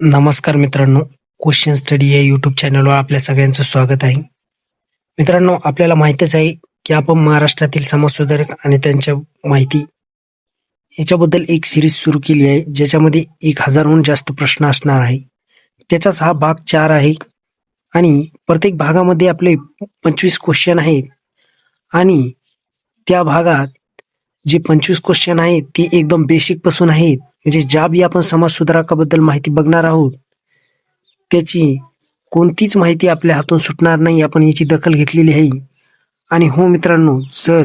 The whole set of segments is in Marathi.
नमस्कार मित्रांनो क्वेश्चन स्टडी या यूट्यूब चॅनलवर आपल्या सगळ्यांचं स्वागत आहे. मित्रांनो आपल्याला माहितीच आहे की आपण महाराष्ट्रातील समाजसुधारक आणि त्यांच्या माहिती याच्याबद्दल एक सिरीज सुरू केली आहे ज्याच्यामध्ये एक हजारहून जास्त प्रश्न असणार आहे. त्याचाच हा भाग चार आहे आणि प्रत्येक भागामध्ये आपले पंचवीस क्वेश्चन आहेत आणि त्या भागात जे पंचवीस क्वेश्चन आहेत ते एकदम बेसिकपासून आहेत. म्हणजे ज्या बी आपण समाज सुधारकाबद्दल माहिती बघणार आहोत त्याची कोणतीच माहिती आपल्या हातून सुटणार नाही आपण याची दखल घेतलेली आहे. आणि हो मित्रांनो जर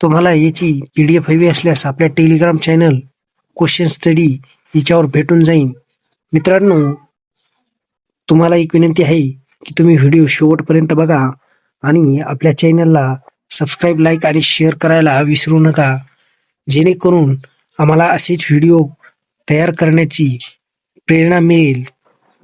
तुम्हाला याची पी डी एफ हवी असल्यास आपल्या टेलिग्राम चॅनल क्वेश्चन स्टडी याच्यावर भेटून जाईल मित्रांनो तुम्हाला एक विनंती आहे की तुम्ही व्हिडिओ शेवटपर्यंत बघा आणि आपल्या चॅनलला सबस्क्राईब लाईक आणि शेअर करायला विसरू नका. जेणेकरून आम्हाला असेच व्हिडिओ तयार करण्याची प्रेरणा मिळेल.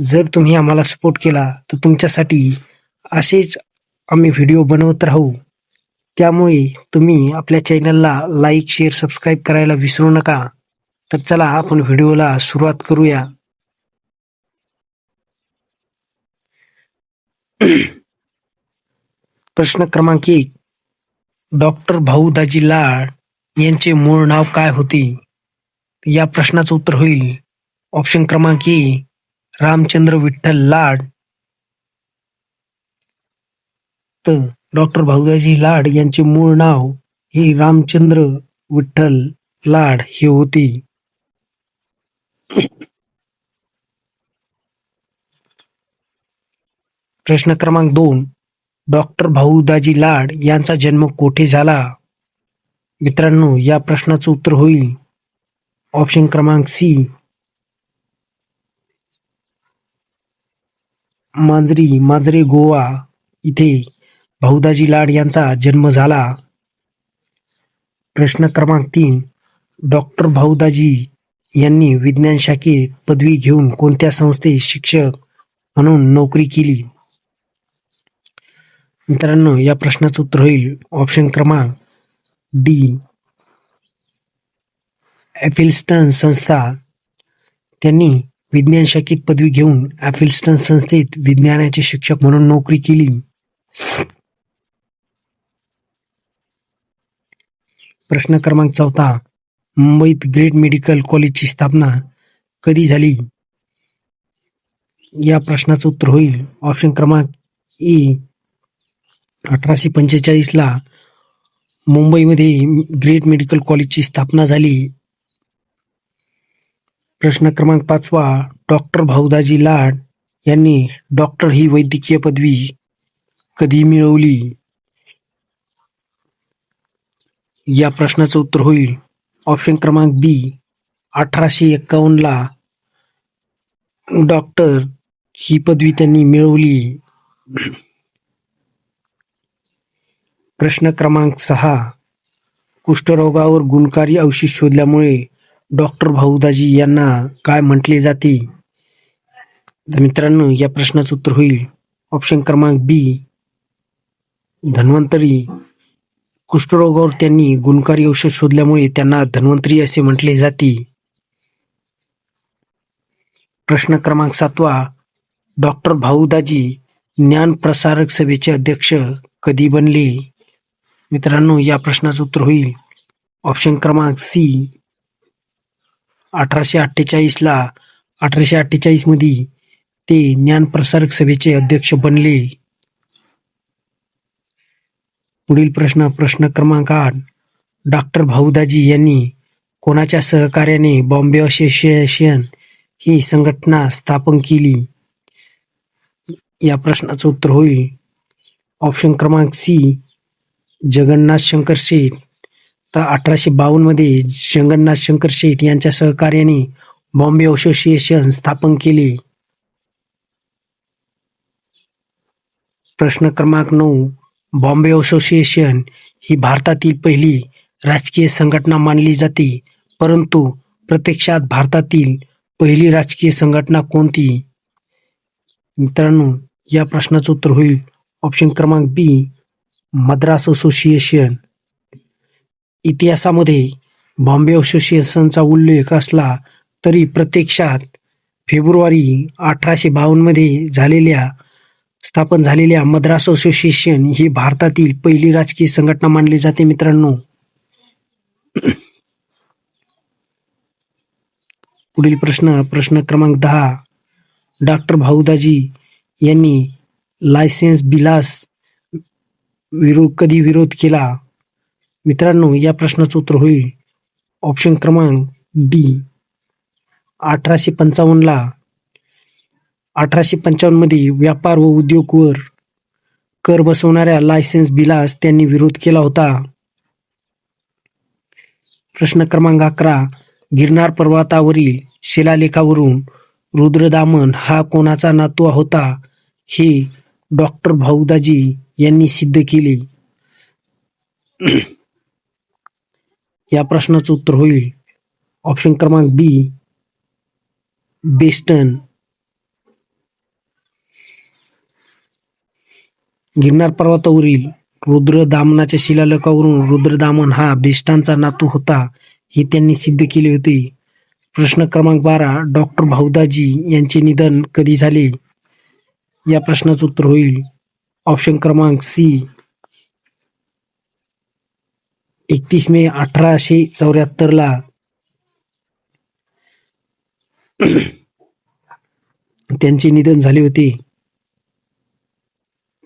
जर तुम्ही आम्हाला सपोर्ट केला तर तुमच्यासाठी असेच आम्ही व्हिडिओ बनवत राहू. त्यामुळे तुम्ही आपल्या चॅनलला लाईक शेअर सबस्क्राईब करायला विसरू नका. तर चला आपण व्हिडिओला सुरुवात करूया. प्रश्न क्रमांक एक. डॉक्टर भाऊ दाजी लाड यांचे मूळ नाव काय होते? या प्रश्नाचं उत्तर होईल. ऑप्शन क्रमांक ए रामचंद्र विठ्ठल लाड. तर डॉक्टर भाऊदाजी लाड यांचे मूळ नाव हे रामचंद्र विठ्ठल लाड हे होते. प्रश्न क्रमांक दोन डॉक्टर भाऊदाजी लाड यांचा जन्म कोठे झाला? मित्रांनो या प्रश्नाचं उत्तर होईल. ऑप्शन क्रमांक सी. मांजरी मांजरे गोवा. इथे भाऊदाजी लाड यांचा जन्म झाला. प्रश्न क्रमांक तीन. डॉक्टर भाऊदाजी यांनी विज्ञान शाखेत पदवी घेऊन कोणत्या संस्थेत शिक्षक म्हणून नोकरी केली? मित्रांनो या प्रश्नाचं उत्तर होईल ऑप्शन क्रमांक डी. ॲफिल्स्टन संस्था त्यांनी विज्ञान शाखेत पदवी घेऊन ॲफिल्स्टन संस्थेत विज्ञानाचे शिक्षक म्हणून नोकरी केली. प्रश्न क्रमांक चौथा मुंबईत ग्रेट मेडिकल कॉलेजची स्थापना कधी झाली? या प्रश्नाचं उत्तर होईल. ऑप्शन क्रमांक ए अठराशे पंचेचाळीस ला मुंबईमध्ये ग्रेट मेडिकल कॉलेजची स्थापना झाली. प्रश्न क्रमांक पाचवा डॉक्टर भाऊदाजी लाड यांनी डॉक्टर ही वैद्यकीय पदवी कधी मिळवली? या प्रश्नाचं उत्तर होईल. ऑप्शन क्रमांक बी अठराशे एक्कावन्नला डॉक्टर ही पदवी त्यांनी मिळवली. प्रश्न क्रमांक सहा कुष्ठरोगावर गुणकारी औषध शोधल्यामुळे डॉक्टर भाऊदाजी यांना काय म्हटले जाते? तर मित्रांनो या प्रश्नाचं उत्तर होईल. ऑप्शन क्रमांक बी. धन्वंतरी. कुष्ठरोगावर त्यांनी गुणकारी औषध शोधल्यामुळे त्यांना धन्वंतरी असे म्हटले जाते. प्रश्न क्रमांक सातवा. डॉक्टर भाऊदाजी ज्ञान प्रसारक सभेचे अध्यक्ष कधी बनले? मित्रांनो या प्रश्नाचं उत्तर होईल. ऑप्शन क्रमांक सी. अठराशे अठ्ठेचाळीस ला अठराशे अठ्ठेचाळीसमध्ये ते ज्ञान प्रसारक सभेचे अध्यक्ष बनले. पुढील प्रश्न प्रश्न क्रमांक आठ. डॉक्टर भाऊदाजी यांनी कोणाच्या सहकार्याने बॉम्बे असोसिएशन ही संघटना स्थापन केली? या प्रश्नाचं उत्तर होईल. ऑप्शन क्रमांक सी. जगन्नाथ शंकर शेठ. तर अठराशे बावन्नमध्ये जगन्नाथ शंकर शेठ यांच्या सहकार्याने बॉम्बे असोसिएशन स्थापन केले. प्रश्न क्रमांक नऊ बॉम्बे असोसिएशन ही भारतातील पहिली राजकीय संघटना मानली जाते परंतु प्रत्यक्षात भारतातील पहिली राजकीय संघटना कोणती? मित्रांनो या प्रश्नाचं उत्तर होईल. ऑप्शन क्रमांक बी मद्रास असोसिएशन. इतिहासामध्ये बॉम्बे असोसिएशनचा उल्लेख असला तरी प्रत्यक्षात फेब्रुवारी अठराशे मध्ये झालेल्या स्थापन झालेल्या मद्रास असोसिएशन ही भारतातील पहिली राजकीय संघटना मानली जाते मित्रांनो. पुढील प्रश्न प्रश्न क्रमांक दहा. डॉक्टर भाऊदाजी यांनी लायसेन्स बिलास विरोध कधी विरोध केला? मित्रांनो या प्रश्नाचं उत्तर होईल. ऑप्शन क्रमांक डी अठराशे पंचावन्नला अठराशे पंचावन्नमध्ये व्यापार व उद्योगवर कर बसवणाऱ्या लायसन्स बिलास त्यांनी विरोध केला होता. प्रश्न क्रमांक अकरा. गिरनार पर्वतावरील शिलालेखावरून रुद्रदामन हा कोणाचा नातू होता हे डॉक्टर भाऊदाजी यांनी सिद्ध केले. या प्रश्नाचं उत्तर होईल. ऑप्शन क्रमांक बी बेस्टन. गिरनार पर्वतावरील रुद्रदामनाच्या शिलालेखावरून रुद्रदामन हा बेस्टांचा नातू होता हे त्यांनी सिद्ध केले होते. प्रश्न क्रमांक बारा डॉक्टर भाऊदाजी यांचे निधन कधी झाले? या प्रश्नाचं उत्तर होईल. ऑप्शन क्रमांक सी एकतीस मे अठराशे चौऱ्याहत्तर ला त्यांचे निधन झाले होते.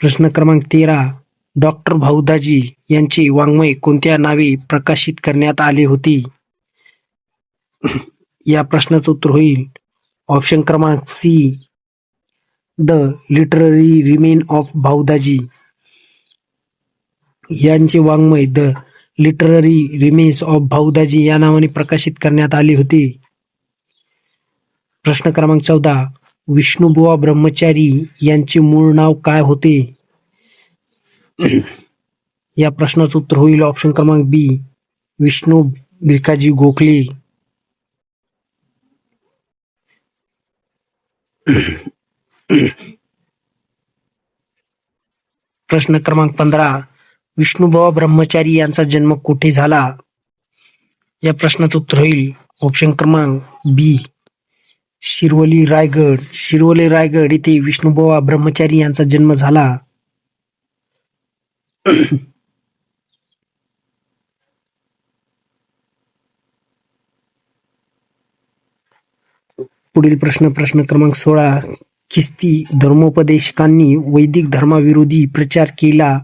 प्रश्न क्रमांक तेरा डॉक्टर भाऊदाजी यांचे वाङ्मय कोणत्या नावे प्रकाशित करण्यात आले होते? या प्रश्नाचं उत्तर होईल. ऑप्शन क्रमांक C the literary remain of Bhaudaji. यांचे वाङ्मय the literary remains of Bhaudaji या नावाने प्रकाशित करण्यात आले होते. प्रश्न क्रमांक चौदा. विष्णुबुवा ब्रह्मचारी यांचे मूळ नाव काय होते? या प्रश्नाचं उत्तर होईल ऑप्शन क्रमांक बी विष्णू भिकाजी गोखले. प्रश्न क्रमांक पंधरा. विष्णुबाबा ब्रह्मचारी यांचा जन्म कुठे झाला? या प्रश्नाचं उत्तर होईल ऑप्शन क्रमांक बी शिरवली रायगड. शिरवली रायगड येथे विष्णुबाबा ब्रह्मचारी यांचा जन्म झाला. पुढील प्रश्न प्रश्न क्रमांक सोळा. ख्रिस्ती धर्मोपदेशकांनी वैदिक धर्माविरोधी प्रचार केला.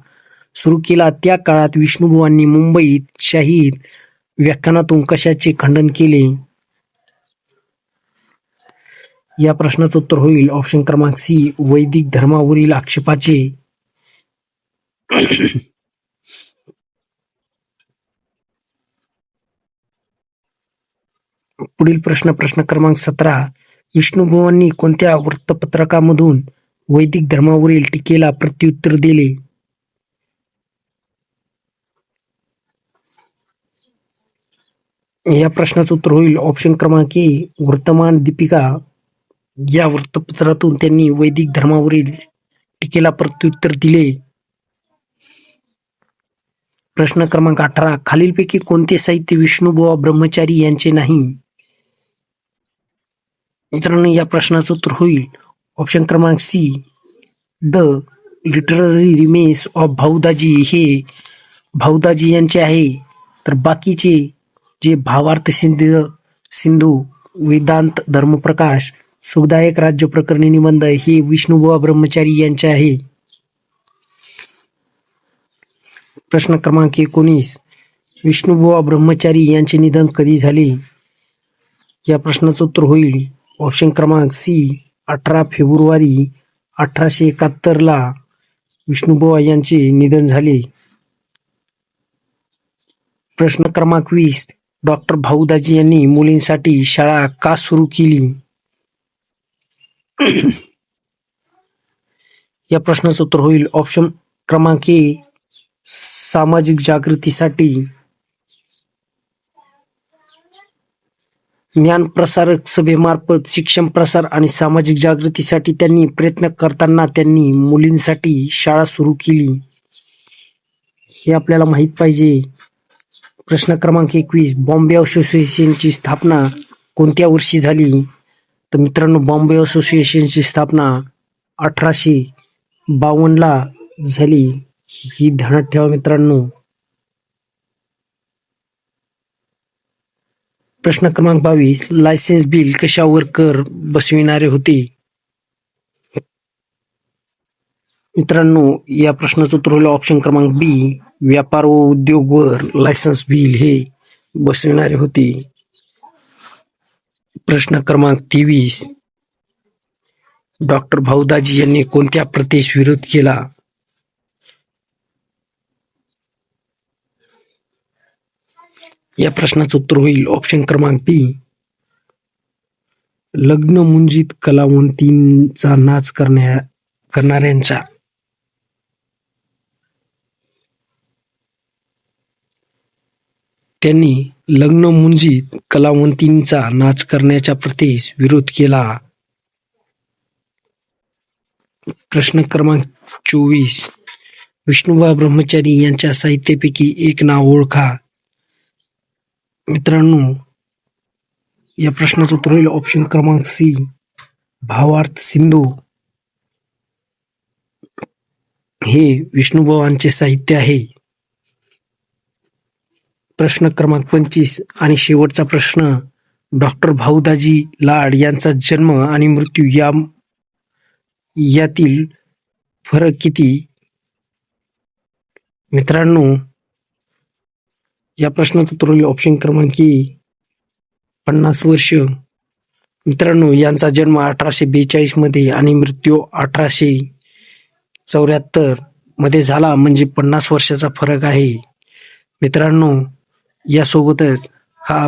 सुरू केला. त्या काळात विष्णुभुवांनी मुंबईत शाहीर व्याख्यानातून कशाचे खंडन केले? या प्रश्नाचं उत्तर होईल. ऑप्शन क्रमांक सी वैदिक धर्मावरील आक्षेपाचे. पुढील प्रश्न प्रश्न क्रमांक सतरा. विष्णुभुवांनी कोणत्या वृत्तपत्रकामधून वैदिक धर्मावरील टीकेला प्रत्युत्तर दिले? या प्रश्नाचं उत्तर होईल. ऑप्शन क्रमांक ए वर्तमान दीपिका. या वृत्तपत्रातून त्यांनी वैदिक धर्मावरील टीकेला प्रत्युत्तर दिले. प्रश्न क्रमांक अठरा खालीलपैकी कोणते साहित्य विष्णुबुवा ब्रह्मचारी यांचे नाही? मित्रांनो या प्रश्नाचं उत्तर होईल. ऑप्शन क्रमांक C the literary remains of Bhaudaji हे भाऊदाजी यांचे आहे. तर बाकीचे जे भावार्थ सिंधू सिंधू वेदांत धर्मप्रकाश सुखदायक राज्य प्रकरणी निबंध हे विष्णुबुवा ब्रह्मचारी यांचे आहे. प्रश्न क्रमांक एकोणीस. विष्णुबुवा ब्रह्मचारी यांचे निधन कधी झाले? या प्रश्नाचं उत्तर होईल. ऑप्शन क्रमांक सी अठरा फेब्रुवारी अठराशे एकाहत्तरला विष्णुबुवा यांचे निधन झाले. प्रश्न क्रमांक वीस डॉक्टर भाऊदाजी यांनी मुलींसाठी शाळा का सुरू केली? या प्रश्नाचं उत्तर होईल ऑप्शन क्रमांक ए सामाजिक जागृतीसाठी. ज्ञान प्रसारक सभेमार्फत शिक्षण प्रसार आणि सामाजिक जागृतीसाठी त्यांनी प्रयत्न करताना त्यांनी मुलींसाठी शाळा सुरू केली. हे आपल्याला माहीत पाहिजे. प्रश्न क्रमांक एकवीस बॉम्बे असोसिएशनची स्थापना कोणत्या वर्षी झाली? तर मित्रांनो बॉम्बे असोसिएशनची स्थापना अठराशे बावन्नला झाली. ही ध्यानात ठेवा मित्रांनो. प्रश्न क्रमांक बावीस लायसन्स बिल कशावर कर बसविणारे होते? मित्रांनो या प्रश्नाचं उत्तर होईल ऑप्शन क्रमांक बी. व्यापार व उद्योगवर लायसन्स बिल हे बसविणारे होते. प्रश्न क्रमांक तेवीस. डॉक्टर भाऊदाजी यांनी कोणत्या प्रदेश विरोध केला? या प्रश्नाचं उत्तर होईल ऑप्शन क्रमांक बी. लग्न मुंजित कलावंतींचा नाच करण्या करणाऱ्यांचा. त्यांनी लग्न मुंजीत कलावंतींचा नाच करण्याच्या प्रथेस विरोध केला. प्रश्न क्रमांक चोवीस. विष्णुबा ब्रह्मचारी यांच्या साहित्यापैकी एक नाव ओळखा. मित्रांनो या प्रश्नाचं उत्तर होईल ऑप्शन क्रमांक सी. भावार्थ सिंधू. हे विष्णुभावांचे साहित्य आहे. प्रश्न क्रमांक पंचवीस आणि शेवटचा प्रश्न डॉक्टर भाऊदाजी लाड यांचा जन्म आणि मृत्यू या यातील फरक किती? मित्रांनो या प्रश्नाचं उतरवले ऑप्शन क्रमांक पन्नास वर्ष. मित्रांनो यांचा जन्म अठराशे बेचाळीसमध्ये आणि मृत्यू अठराशे चौऱ्याहत्तरमध्ये झाला म्हणजे पन्नास वर्षाचा फरक आहे. मित्रांनो यासोबतच हा